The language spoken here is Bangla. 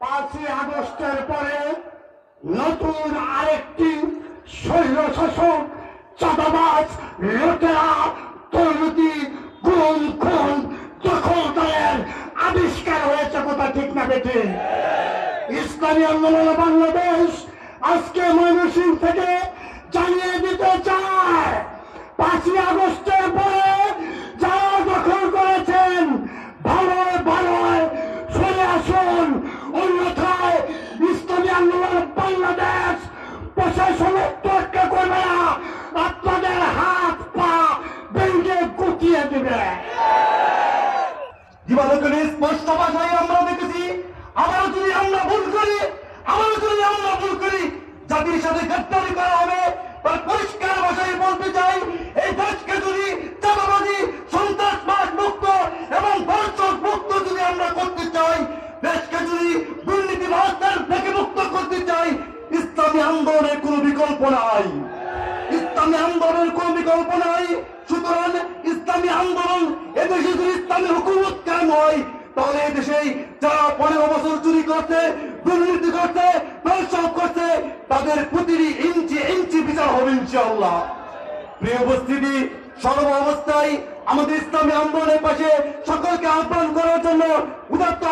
পাঁচই আগস্টের পরে নতুন আরেকটি শৈল শাসক চাঁদাবাজ লোকেরা দুর্নীতি গুণ খুন, দখলদারের আবিষ্কার হয়েছে কথা ঠিক না বেঠে। ইসলামী আন্দোলন বাংলাদেশ আজকে ময়মসিং থেকে গুটিয়ে দিবে দিবালোকের স্পষ্ট ভাষায় আমরা দেখেছি যদি আমরা ভুল করি যদি আমরা ভুল করি, জাতির সাথে গাদ্দারি করা হবে। পরিষ্কার ভাষায় বলতে চাই, এই দেশকে যদি সন্ত্রাসবাদ মুক্ত এবং ধর্ষক মুক্ত যদি আমরা করতে চাই, দেশকে যদি দুর্নীতিবাসদের থেকে মুক্ত করতে চাই, ইসলামী আন্দোলনের কোনো বিকল্প নাই। ইসলামী আন্দোলনের কোন বিকল্প নাই। এদেশে যদি ইসলামী হুকুমত কায়েম হয়, তাহলে এদেশে যারা পনেরো বছর চুরি করছে, দুর্নীতি করছে দর্শক করছে, তাদের প্রতিটি ইঞ্চি ইঞ্চি বিচার হবে ইনশাআল্লাহ। প্রিয় উপস্থিতি, সর্ব অবস্থায় আমাদের ইসলামী আন্দোলনের পাশে সকলকে আহ্বান করার জন্য উদাত্ত